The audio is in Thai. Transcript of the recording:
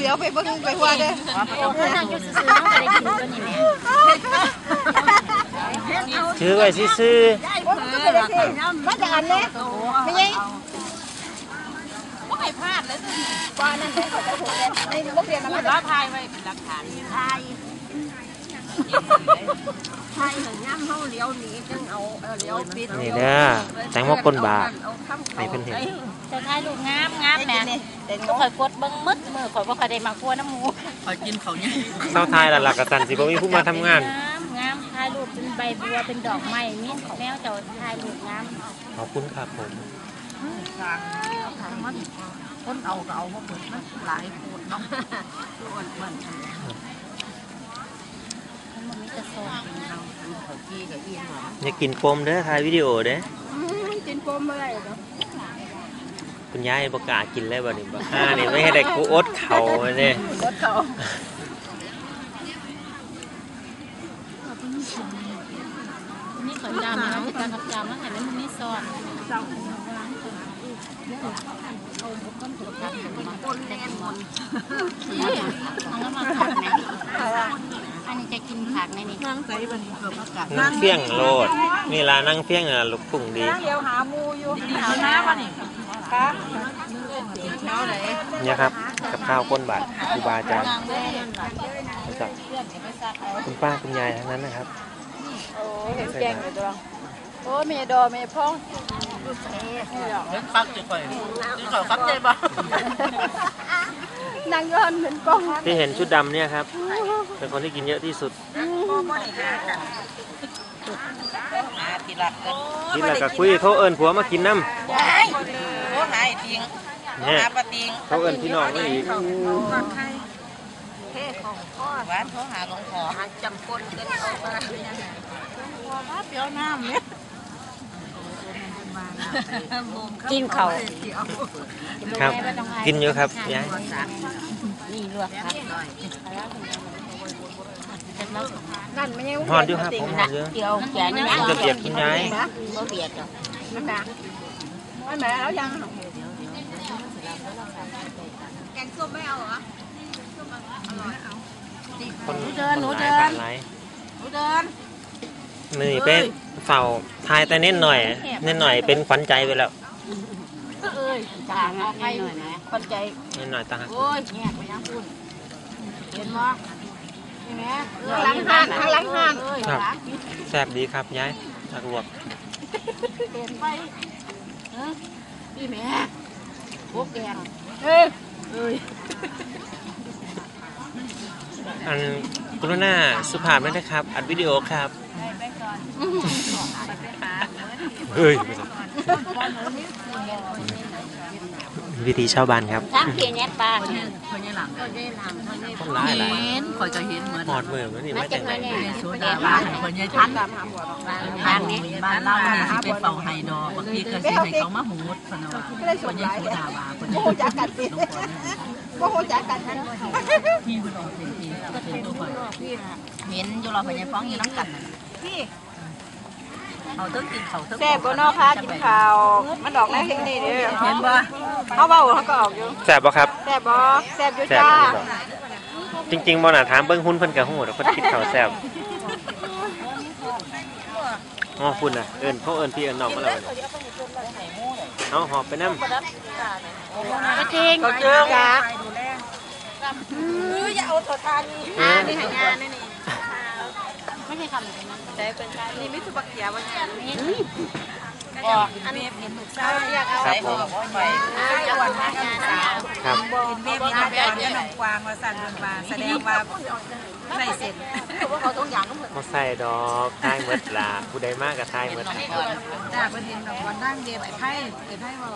เดี๋ยวไปเบิ่งไปหัวเด้อโอ้นั่งอยู่ซื่อๆน้องก็ได้กินตัวนี้แม่ถือไว้ซื่อมาจากอันนี้ไม่ใช่บ่ให้พลาดเลยว่านั่นเป็นของเจ้าของเรียนในบกเรียนมาแล้แล้ววถ่ายไว้เป็นหลักฐาน ถ่ายถ่ายถึงย่ำเฮาเลี้ยวหนีจึงเอาเออเลี้ยวปิดๆนี่เด้อแตงโมก้นบาทให้เพิ่นเห็น จะถ่ายรูปงามงามแม่เด็กก็ค่อยกดเบิ่งมึดมือข่อยบ่ค่อยได้มากลัวน้ำหมูคอยกินเขาเนี่ยเศร้าทายแล้วล่ะกะสันสิบ่มีผู้มาทำงาน งามงามถ่ายรูปเป็นใบบัวเป็นดอกไม้มีแมวเจ้าถ่ายรูปงามขอบคุณครับผมมันคนเอาก็เอามาเปิดมันหลายโคตรเนาะมันมันมัน มีแต่ซองเอาเขากี้กับอีหมออย่ากินปมเด้อถ่ายวิดีโอเด้อกินปมอะไรเนาะคุณยายบ่กล้ากินเลยบัดนี้บักห่านี่ไม่ให้ได้กูอดเข่าเด้รถเขานี่ข่อยจำนะการกับจำแล้วให้มันมีซอนคนแน่นมนเอาแล้วมาผักไหมอันนี้จะกิน ผักไหมนี่นั่งใส่บันเกือบอากาศนั่งเฟี้ยงโลดนี่ล่ะนั่งเฟี้ยงน่ะลูกปุ่งดีเดี๋ยวหามูอยู่เอาน้ำมานี่ค่ะเช้าไหนเนี่ยครับกับข้าวก้นบาทครูบาอาจารย์นะครับคุณป้าคุณยายทั้งนั้นนะครับโอ้เห็นแกงเลยตัวโอ้เมดอเมพ่องเล่นฟักจะไปนี่เขาฟักใจบ้างนางย้อนเป็นกล้องที่เห็นชุดดำเนี่ยครับ เป็นคนที่กินเยอะที่สุด มาทีหลักกันกินแล้วก็คุยโทรเอิญผัวมากินน้โอ้หายติงำเนี่ยหาปลาติงเขาเอิญพี่น้องมาอีกหวานเขาหาหลวงพ่อหาจำปนกันเอามาว่าเปรี้ยวน้ำเนี่ยกินเขาครับ กินเยอะครับยายนี่ลวกครับ นั่นไม่ใช่หอนอยู่ครับผมหอนเยอะเกี่ยวแขนนี่มันจะเบียดคุณยายบ่เบียดหรอกน้ำตาไม่แม่แล้วยังคนเดินหนูคนเดิร้ายบ้านนร้ายหนูเดินนี่เป็นเฝ้าทายแต่เน้นหน่อยเน้นหน่อยเป็นขวัญใจไปแล้วเอ้ยจางเอาให้หน่อยนะคนใจเน้นหน่อยตาหักโอ้ยแงกไปยังคุณเห็นบ่นี่แม่ หลังห้างทางหลังห้างเอ้ยครับหลังแซ่บดีครับยายจากลวกเห็นไปเออพี่แม่พวกแกงเอ้ยเอ้ยอันกรุณาสุภาพไม่ได้ครับ อัดวิดีโอครับเฮ้ย วิธีชาวบ้านครับทั้งเพียงแยกปลาเนี่ยคนยังหลังคนร้ายหลายเห็นคอยจะเห็นเหมือนหอดมือมันนี่มามาจาจากกไหไหนนเนี่ยโซดาบ้านคนยังทันตามหาบัวทางนี้บ้านเราเนี่ยสิไปเป่าไฮดอกบางทีก็สิให้เขามาหูดพนว่าคนยังโซดาบ้าคนยังโอ้จักกันสิโอ้จักกันนะที่คนออกเป็นทีเป็นตัวคนเห็นอยู่เราพยายฟ้องอยู่น้ำกันพี่เขาต้องกินเขาต้องแซ่บก็นอกค่ะกินข้าวมันดอกแรกที่นี่เด้อเห็นบ่ เขาเบาเขาก็ออกอยู่แซ่บปะครับแซ่บบ่แซ่บอยู่แซ่บจ้าอันนี้บอกจริงๆบอน่ะถามเบิ้งหุ้นเพิ่นกับหูแต่คนคิดเขาวแซ่บอ๋อคุณน่ะเอิญเขาเอิญพี่เอิญน้องมาแล้วเอาหอบไปน้ำก็จริงเขาเจอจ้าอ่านี่หายานี่นี่ไม่ใช่คำแบบนั้นแต่เป็นนี่มิสุบักเขียวันนี้ ก็อันนี้เห็นหมึกซ่อยากเอาครับผมไปจังหวัดมากสาวครับเมียมีน้ำแบบนี้น้องกวางมาสั่นมาแสดงว่าใส่เสร็จว่าเขาต้องอย่างก็เหมือนเขาใส่ดอกทายเมดลาผู้ใดมากกับท้ายเมดจ้าประเด็นดอกวันนั่งเดียบไอ้ไพ่ไอ้ไพ่ว่า